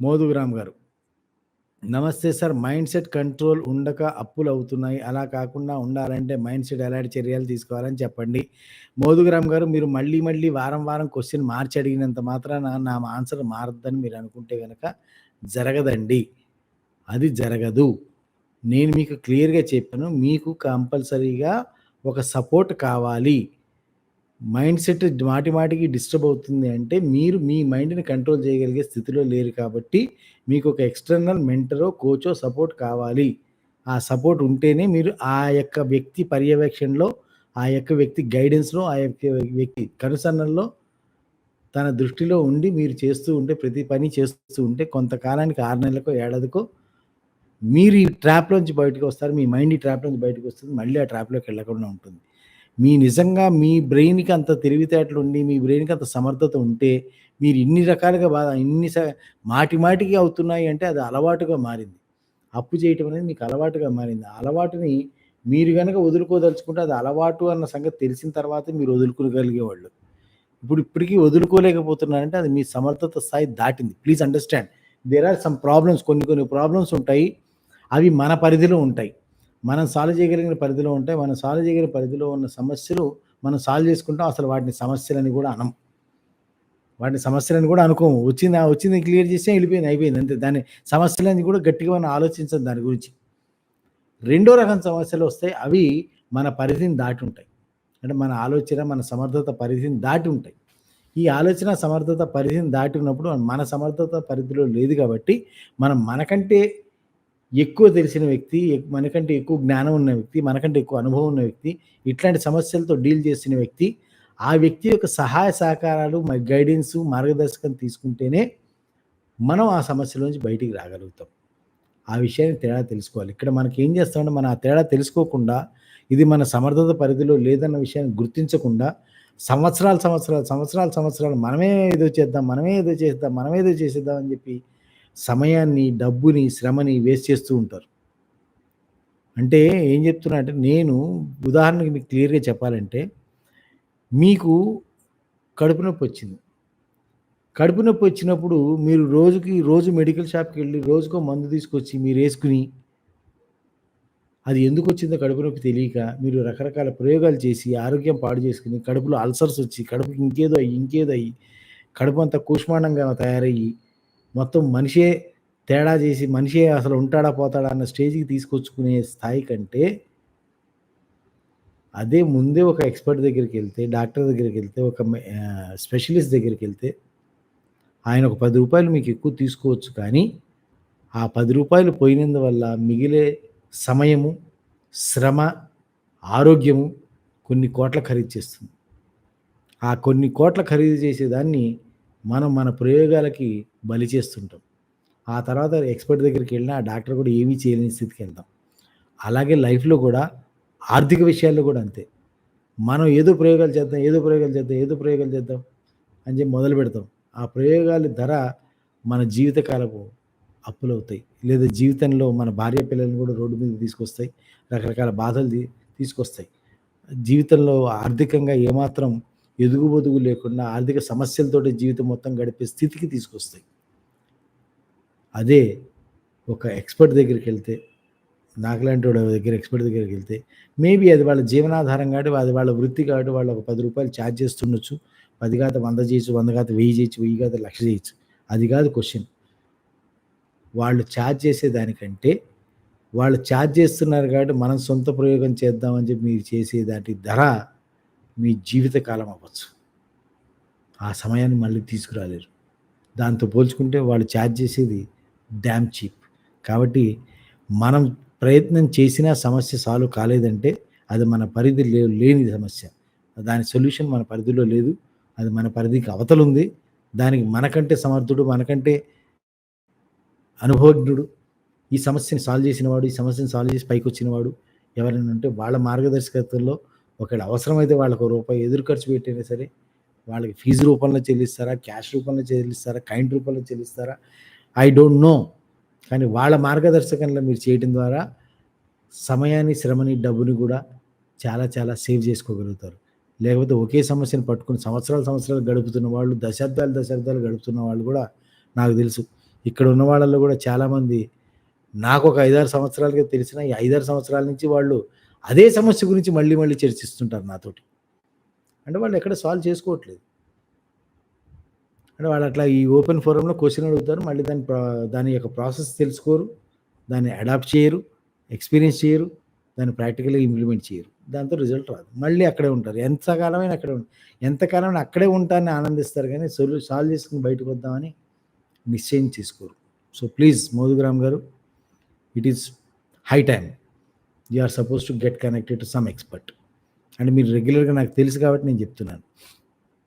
మోదుగురామ్ గారు. నమస్తే sir mind set control ఉండక అప్పులు అవుతున్నాయి. అలా కాకుండా ఉండాలంటే మైండ్ సెట్ ఎలాంటి చర్యలు తీసుకోవాలని చెప్పండి. మోదుగురామ్ గారు మీరు మళ్ళీ మళ్ళీ వారం వారం క్వశ్చన్ మార్చి అడిగినంత మాత్రాన నా ఆన్సర్ మారద్దని మీరు అనుకుంటే కనుక జరగదండి. అది జరగదు. నేను మీకు క్లియర్గా చెప్పాను మీకు కంపల్సరీగా ఒక సపోర్ట్ కావాలి. మైండ్ సెట్ మాటి మాటికి డిస్టర్బ్ అవుతుంది అంటే మీరు మీ మైండ్ని కంట్రోల్ చేయగలిగే స్థితిలో లేరు కాబట్టి మీకు ఒక ఎక్స్టర్నల్ మెంటరో కోచో సపోర్ట్ కావాలి. ఆ సపోర్ట్ ఉంటేనే మీరు ఆ యొక్క వ్యక్తి పర్యవేక్షణలో ఆ యొక్క వ్యక్తి గైడెన్స్లో ఆ యొక్క వ్యక్తి కనుసన్నల్లో తన దృష్టిలో ఉండి మీరు చేస్తూ ఉంటే ప్రతి పని చేస్తూ ఉంటే కొంతకాలానికి ఆరు నెలలకో ఏడాదికో మీరు ఈ ట్రాప్లోంచి బయటకు వస్తారు. మీ మైండ్ ఈ ట్రాప్లోంచి బయటకు వస్తుంది. మళ్ళీ ఆ ట్రాప్లోకి వెళ్ళకుండా ఉంటుంది. మీ నిజంగా మీ బ్రెయిన్కి అంత తెలివితేటలు ఉండి మీ బ్రెయిన్కి అంత సమర్థత ఉంటే మీరు ఇన్ని రకాలుగా బాధ ఇన్ని మాటి మాటికి అవుతున్నాయి అంటే అది అలవాటుగా మారింది. అప్పు చేయటం అనేది మీకు అలవాటుగా మారింది. అలవాటుని మీరు కనుక వదులుకోదలుచుకుంటే అది అలవాటు అన్న సంగతి తెలిసిన తర్వాత మీరు వదులుకోగలిగేవాళ్ళు. ఇప్పుడు ఇప్పటికీ వదులుకోలేకపోతున్నారంటే అది మీ సమర్థత స్థాయి దాటింది. Please understand. There are some problems కొన్ని కొన్ని ప్రాబ్లమ్స్ ఉంటాయి. అవి మన పరిధిలో ఉంటాయి. మనం సాల్వ్ చేయగలిగిన పరిధిలో ఉంటాయి మనం సాల్వ్ చేయగలిగిన పరిధిలో ఉన్న సమస్యలు మనం సాల్వ్ చేసుకుంటాం. అసలు వాటిని సమస్యలని కూడా అనం. వాటిని సమస్యలని కూడా అనుకోము. వచ్చింది వచ్చింది క్లియర్ చేస్తే వెళ్ళిపోయింది అయిపోయింది. అంతే. దాని సమస్యలని కూడా గట్టిగా మనం ఆలోచించదు దాని గురించి. రెండో రకం సమస్యలు వస్తాయి. అవి మన పరిధిని దాటి ఉంటాయి. అంటే మన ఆలోచన మన సమర్థత పరిధిని దాటి ఉంటాయి. ఈ ఆలోచన సమర్థత పరిధిని దాటి ఉన్నప్పుడు మన సమర్థత పరిధిలో లేదు కాబట్టి మనం మనకంటే ఎక్కువ తెలిసిన వ్యక్తి మనకంటే ఎక్కువ జ్ఞానం ఉన్న వ్యక్తి మనకంటే ఎక్కువ అనుభవం ఉన్న వ్యక్తి ఇట్లాంటి సమస్యలతో డీల్ చేసిన వ్యక్తి ఆ వ్యక్తి యొక్క సహాయ సహకారాలు గైడెన్స్ మార్గదర్శకం తీసుకుంటేనే మనం ఆ సమస్యలోంచి బయటికి రాగలుగుతాం. ఆ విషయాన్ని తేడా తెలుసుకోవాలి. ఇక్కడ మనకి ఏం చేస్తామంటే మనం ఆ తేడా తెలుసుకోకుండా ఇది మన సమర్థత పరిధిలో లేదన్న విషయాన్ని గుర్తించకుండా సంవత్సరాలు సంవత్సరాలు సంవత్సరాలు సంవత్సరాలు మనమే ఏదో చేద్దాం మనమే ఏదో చేద్దాం మనమే ఏదో చేసేద్దాం అని చెప్పి సమయాన్ని డబ్బుని శ్రమని వేస్ట్ చేస్తూ ఉంటారు. అంటే ఏం చెప్తున్నా అంటే నేను ఉదాహరణకి మీకు క్లియర్గా చెప్పాలంటే మీకు కడుపు నొప్పి వచ్చింది. కడుపు నొప్పి వచ్చినప్పుడు మీరు రోజుకి రోజు మెడికల్ షాప్కి వెళ్ళి రోజుకో మందు తీసుకొచ్చి మీరు వేసుకుని అది ఎందుకు వచ్చిందో కడుపు నొప్పి తెలియక మీరు రకరకాల ప్రయోగాలు చేసి ఆరోగ్యం పాడు చేసుకుని కడుపులో అల్సర్స్ వచ్చి కడుపుకి ఇంకేదో అయ్యి ఇంకేదో అయ్యి కడుపు అంతా కూష్మాండంగా తయారయ్యి మొత్తం మనిషే తేడా చేసి మనిషే అసలు ఉంటాడా పోతాడా అన్న స్టేజ్కి తీసుకొచ్చుకునే స్థాయి కంటే అదే ముందే ఒక ఎక్స్పర్ట్ దగ్గరికి వెళ్తే డాక్టర్ దగ్గరికి వెళ్తే ఒక స్పెషలిస్ట్ దగ్గరికి వెళ్తే ఆయన ఒక పది రూపాయలు మీకు ఎక్కువ తీసుకోవచ్చు కానీ ఆ పది రూపాయలు పోయినందువల్ల మిగిలే సమయము శ్రమ ఆరోగ్యము కొన్ని కోట్ల ఖరీదు చేస్తుంది. ఆ కొన్ని కోట్ల ఖరీదు చేసేదాన్ని మనం మన ప్రయోగాలకి బలి చేస్తుంటాం. ఆ తర్వాత ఎక్స్పర్ట్ దగ్గరికి వెళ్ళినా ఆ డాక్టర్ కూడా ఏమీ చేయలేని స్థితికి వెళ్తాం. అలాగే లైఫ్లో కూడా ఆర్థిక విషయాల్లో కూడా అంతే. మనం ఏదో ప్రయోగాలు చేద్దాం ఏదో ప్రయోగాలు చేద్దాం ఏదో ప్రయోగాలు చేద్దాం అని చెప్పి మొదలు పెడతాం. ఆ ప్రయోగాల ధర మన జీవితకాలపు అప్పులు అవుతాయి. లేదా జీవితంలో మన భార్య పిల్లల్ని కూడా రోడ్డు మీద తీసుకొస్తాయి. రకరకాల బాధలు తీసుకొస్తాయి. జీవితంలో ఆర్థికంగా ఏమాత్రం ఎదుగుబొదుగు లేకుండా ఆర్థిక సమస్యలతోటి జీవితం మొత్తం గడిపే స్థితికి తీసుకొస్తాయి. అదే ఒక ఎక్స్పర్ట్ దగ్గరికి వెళ్తే నాకులాంటి వాడు దగ్గర ఎక్స్పర్ట్ దగ్గరికి వెళ్తే మేబీ అది వాళ్ళ జీవనాధారం కాబట్టి అది వాళ్ళ వృత్తి కాబట్టి వాళ్ళు ఒక పది రూపాయలు ఛార్జ్ చేస్తుండొచ్చు. పది కాత వంద చేయొచ్చు వంద కాత వెయ్యి చేయొచ్చు వెయ్యి కాత లక్ష చేయొచ్చు. అది కాదు క్వశ్చన్. వాళ్ళు ఛార్జ్ చేసేదానికంటే వాళ్ళు ఛార్జ్ చేస్తున్నారు కాబట్టి మనం సొంత ప్రయోగం చేద్దామని చెప్పి మీరు చేసే దాటి ధర మీ జీవితకాలం అవ్వచ్చు. ఆ సమయాన్ని మళ్ళీ తీసుకురాలేరు. దాంతో పోల్చుకుంటే వాళ్ళు ఛార్జ్ చేసేది డ్యామ్ చీప్ కాబట్టి మనం ప్రయత్నం చేసినా సమస్య సాల్వ్ కాలేదంటే అది మన పరిధి లేని సమస్య. దాని సొల్యూషన్ మన పరిధిలో లేదు. అది మన పరిధికి అవతలు ఉంది. దానికి మనకంటే సమర్థుడు మనకంటే అనుభవజ్ఞుడు ఈ సమస్యని సాల్వ్ చేసినవాడు ఈ సమస్యను సాల్వ్ చేసి పైకి వచ్చినవాడు ఎవరైనా ఉంటే వాళ్ళ మార్గదర్శకత్వంలో ఒకటి అవసరమైతే వాళ్ళకు రూపాయి ఎదురు ఖర్చు పెట్టినా సరే వాళ్ళకి ఫీజు రూపంలో చెల్లిస్తారా క్యాష్ రూపంలో చెల్లిస్తారా కైండ్ రూపంలో చెల్లిస్తారా ఐ డోంట్ నో. కానీ వాళ్ళ మార్గదర్శకంలో మీరు చేయడం ద్వారా సమయాన్ని శ్రమని డబ్బుని కూడా చాలా చాలా సేవ్ చేసుకోగలుగుతారు. లేకపోతే ఒకే సమస్యను పట్టుకుని సంవత్సరాలు సంవత్సరాలు గడుపుతున్న వాళ్ళు దశాబ్దాలు దశాబ్దాలు గడుపుతున్న వాళ్ళు కూడా నాకు తెలుసు. ఇక్కడ ఉన్న వాళ్ళల్లో కూడా చాలామంది నాకు ఒక ఐదారు సంవత్సరాలుగా తెలిసిన ఈ ఐదారు సంవత్సరాల నుంచి వాళ్ళు అదే సమస్య గురించి మళ్ళీ మళ్ళీ చర్చిస్తుంటారు నాతోటి. అంటే వాళ్ళు ఎక్కడ సాల్వ్ చేసుకోవట్లేదు. అంటే వాళ్ళు అట్లా ఈ ఓపెన్ ఫోరంలో క్వశ్చన్ అడుగుతారు. మళ్ళీ దాని ప్రా- దాని యొక్క ప్రాసెస్ తెలుసుకోరు. దాన్ని అడాప్ట్ చేయరు. ఎక్స్పీరియన్స్ చేయరు. దాన్ని ప్రాక్టికల్గా ఇంప్లిమెంట్ చేయరు. దాంతో రిజల్ట్ రాదు. మళ్ళీ అక్కడే ఉంటారు. ఎంతకాలమైనా అక్కడే ఉంటారు ఎంతకాలమైనా అక్కడే ఉంటారని ఆనందిస్తారు కానీ సొల్యూ సాల్వ్ చేసుకుని బయటకు వద్దామని నిశ్చయం చేసుకోరు. సో ప్లీజ్ మోదుగ్రామ్ గారు it is high time. You are supposed to get connected to some expert. And మీరు రెగ్యులర్గా నాకు తెలుసు కాబట్టి నేను చెప్తున్నాను.